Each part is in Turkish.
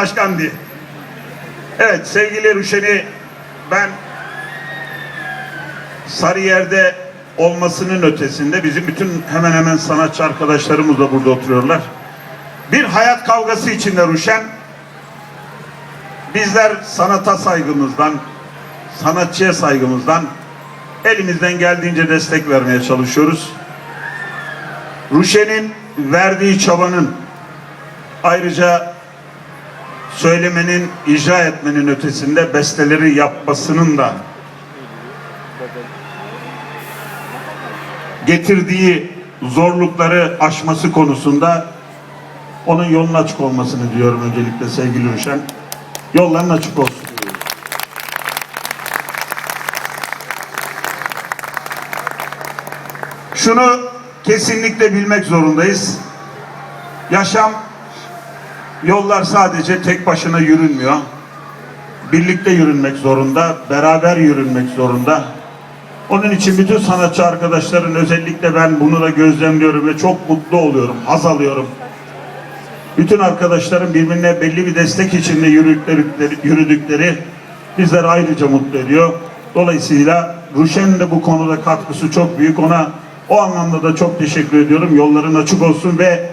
Başkan diye. Evet sevgili Rüşen'i ben Sarıyer'de olmasının ötesinde bizim bütün hemen hemen sanatçı arkadaşlarımız da burada oturuyorlar. Bir hayat kavgası içinde Rüşen bizler sanata saygımızdan, sanatçıya saygımızdan elimizden geldiğince destek vermeye çalışıyoruz. Ruşen'in verdiği çabanın ayrıca söylemenin, icra etmenin ötesinde besteleri yapmasının da getirdiği zorlukları aşması konusunda onun yolun açık olmasını diyorum öncelikle sevgili Ruşen. Yolların açık olsun. Şunu kesinlikle bilmek zorundayız. Yaşam yollar sadece tek başına yürünmüyor. Birlikte yürünmek zorunda, beraber yürünmek zorunda. Onun için bütün sanatçı arkadaşların özellikle ben bunu da gözlemliyorum ve çok mutlu oluyorum, haz alıyorum. Bütün arkadaşların birbirine belli bir destek içinde yürüdükleri, yürüdükleri bizleri ayrıca mutlu ediyor. Dolayısıyla Ruşen'in de bu konuda katkısı çok büyük. Ona o anlamda da çok teşekkür ediyorum. Yolların açık olsun ve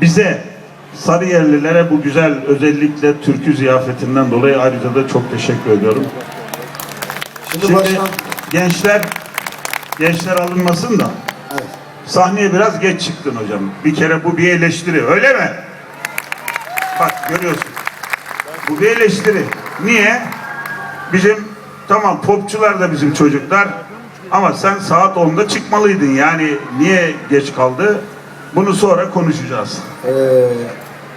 bize Sarıyerlilere bu güzel özellikle türkü ziyafetinden dolayı ayrıca da çok teşekkür ediyorum. Şimdi, Şimdi başkan, gençler gençler alınmasın da evet. sahneye biraz geç çıktın hocam. Bir kere bu bir eleştiri öyle mi? Bak görüyorsun. Bu bir eleştiri. Niye? Bizim tamam popçular da bizim çocuklar ama sen saat 10'da çıkmalıydın. Yani niye geç kaldı? Bunu sonra konuşacağız. Ee,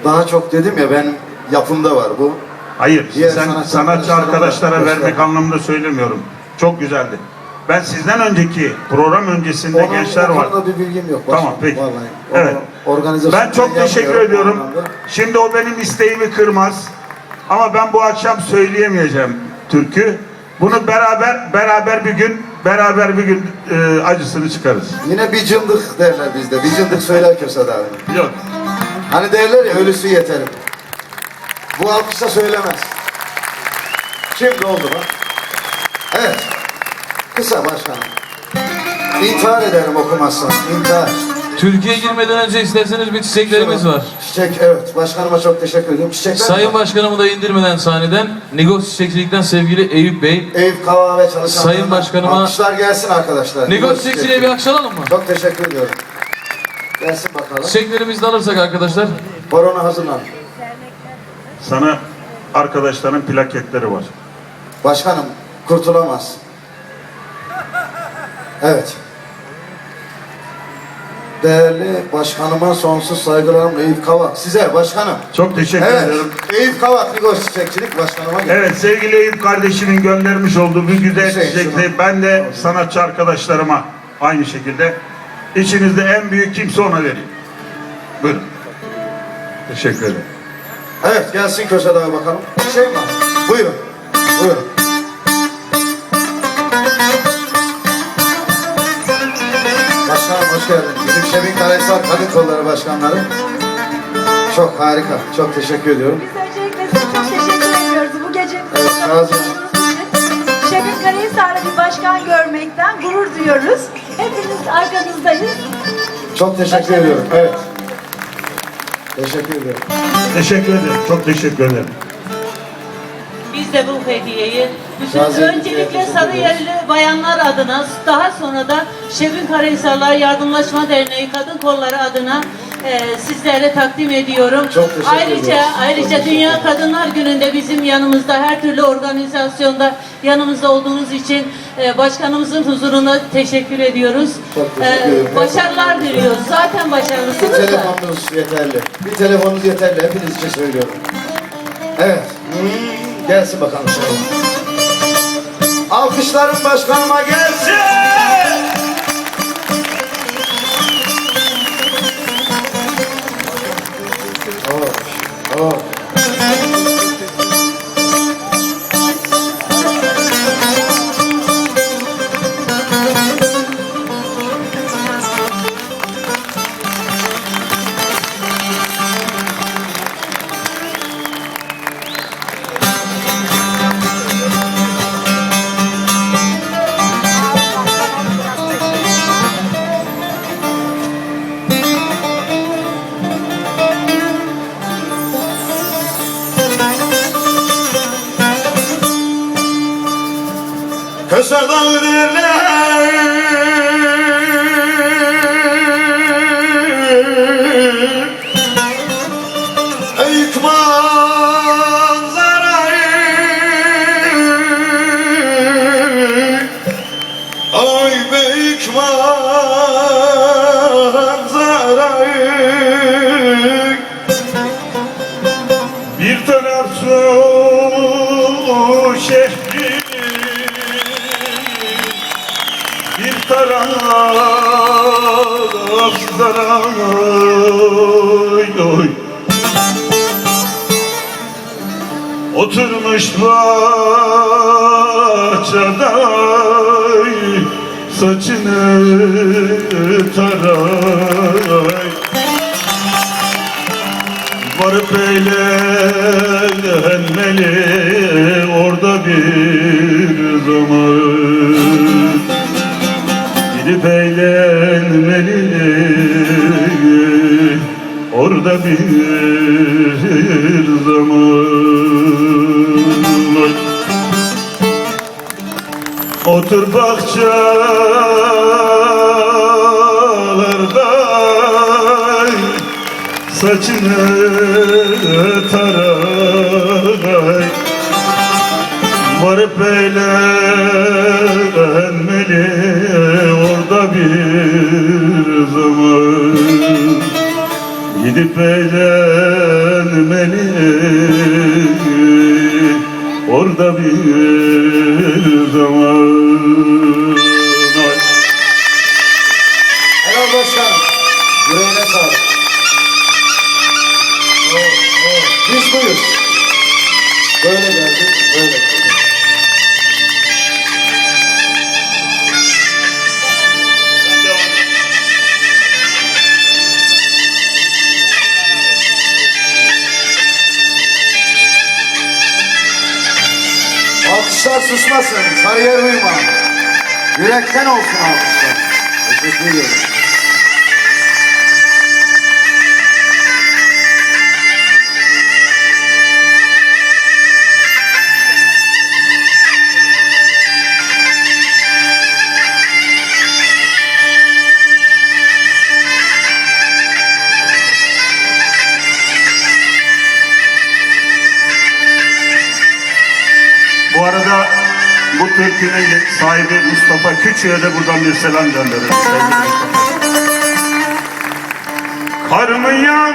daha çok dedim ya ben yapımda var bu. Hayır, Diğer sen sanatçı sanatçı arkadaşlara da vermek göster. anlamında söylemiyorum. Çok güzeldi. Ben sizden önceki program öncesinde Onun- gençler var. konuda bir bilgim yok. Tamam başkan, peki. Vallahi. Evet. Organizasyon Ben çok teşekkür ediyorum. Şimdi o benim isteğimi kırmaz. Ama ben bu akşam söyleyemeyeceğim türkü. Bunu beraber beraber bir gün beraber bir gün e, acısını çıkarız. Yine bir cındık derler bizde. Bir cındık söyler Kösed abi. Yok. Hani derler ya ölüsü yeterim. Bu alkışla söylemez. Şimdi oldu bak. Evet. Kısa başkanım. İntihar ederim okumazsan. İntihar. Türkiye'ye girmeden önce isterseniz bir çiçeklerimiz var. Çiçek evet. Başkanıma çok teşekkür ediyorum. Çiçekler Sayın mi? Başkanımı da indirmeden sahneden Negos Çiçekçilik'ten sevgili Eyüp Bey. Eyüp Kava ve çalışanlarına Sayın Başkanıma- alkışlar gelsin arkadaşlar. Negos Çiçekçiliğe bir alkış alalım mı? Çok teşekkür ediyorum. Gelsin bakalım. Çiçeklerimizi de alırsak arkadaşlar. Korona hazırlan. Sana arkadaşların plaketleri var. Başkanım kurtulamaz. Evet. Değerli başkanıma sonsuz saygılarım Eyüp Kavak. Size başkanım. Çok teşekkür Evet. ederim. Eyüp Kavak Ligos Çiçekçilik başkanıma geldi. Evet sevgili Eyüp kardeşimin göndermiş olduğu bu güzel Şey, çiçekleri ben de sanatçı arkadaşlarıma aynı şekilde içinizde en büyük kimse ona vereyim. Buyurun. Teşekkür ederim. Evet gelsin Köşe Dağı bakalım. Şey mi var? Buyurun. Buyurun. Hoş geldin. Bizim Şebin Karahisar Kadın Kolları Başkanları. Çok harika. Çok teşekkür ediyorum. Biz çok teşekkür ediyoruz bu gece Evet, için. Şefik Karahisar'da bir başkan görmekten gurur duyuyoruz. Hepiniz arkanızdayız. Çok teşekkür ediyorum. Evet. Teşekkür ediyorum. Teşekkür ederim. Çok teşekkür ederim. Biz de bu hediyeyi bütün öncelikle teşekkür Sarıyerli bayanlar adına daha sonra da Şebin Karahisarlar Yardımlaşma Derneği Kadın Kolları adına e, sizlere takdim ediyorum. Çok teşekkür ayrıca ediyoruz. ayrıca Çok Dünya teşekkür Kadınlar Günü'nde bizim yanımızda her türlü organizasyonda yanımızda olduğunuz için e, başkanımızın huzuruna teşekkür ediyoruz. Çok teşekkür ederim. başarılar diliyoruz. Zaten Bir başarılısınız da. telefonunuz yeterli. Bir telefonunuz yeterli. Hepiniz için söylüyorum. Evet. Hmm, Gelsin bakalım şöyle. Alkışların başkanıma gelsin. büyük manzarayı Ay büyük manzarayı. Bir taraf su şehri. Bir taraf saray Oy. Oturmuş bahçede saçını taray. Varıp eğlenmeli orada bir zaman. Gidip eğlenmeli orada bir zaman Otur bahçelerde saçını taray Varıp eğlenmeli Gidip eğlenmeli orada bir zaman Sarıyer uyma. Yürekten olsun alkışlar. Teşekkür ediyorum. Bu arada bu türkünün sahibi Mustafa Küçük'e de buradan bir selam gönderelim. Kar mı yağmış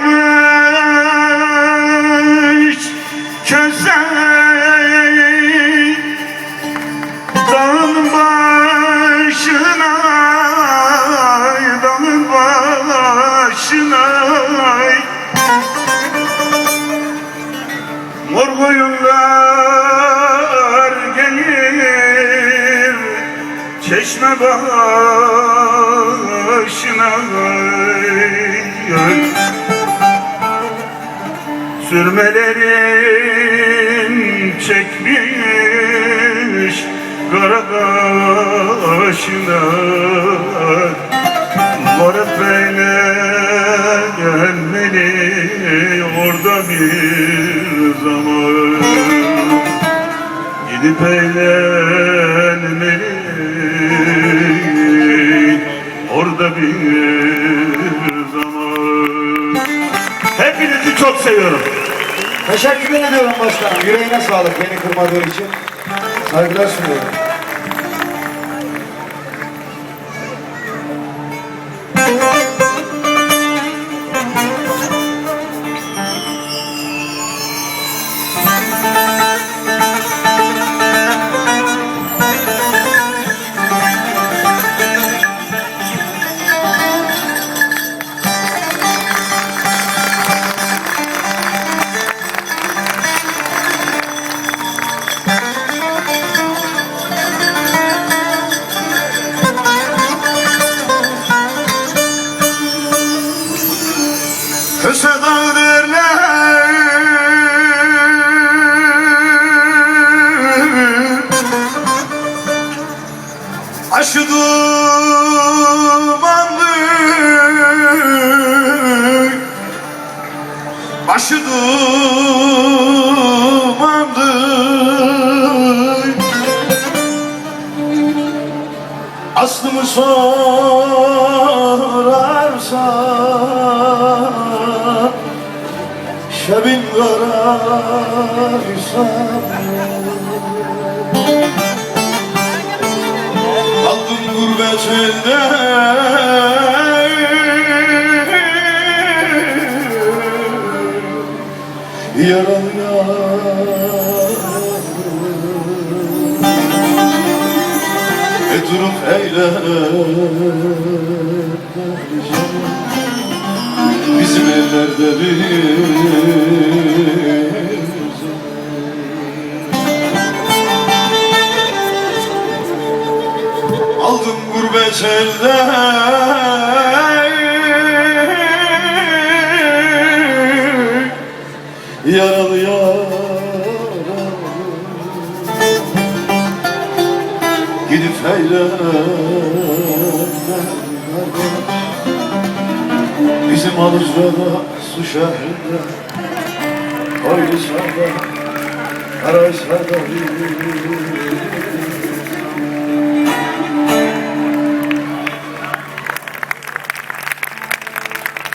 köse Çeşme başına Sürmelerin çekmiş Kara kaşına Varıp gelmeli orada bir zaman. Gidip eğlenmeli orada bir zaman Hepinizi çok seviyorum. Teşekkür ediyorum başkanım. Yüreğine sağlık beni kırmadığın için. Saygılar sunuyorum. Derler. Aşı dumanlı Başı dumanlı Aslımı sorarsan Şebin kararsa Kaldım gurbet elde Yaralı yavrum Etruf eyle Bizim ellerde bir elden Yaralı yaralı Gidip eğlenmek Bizim Alıcı'da su şehrinde. Koylisar'da Karahisar'da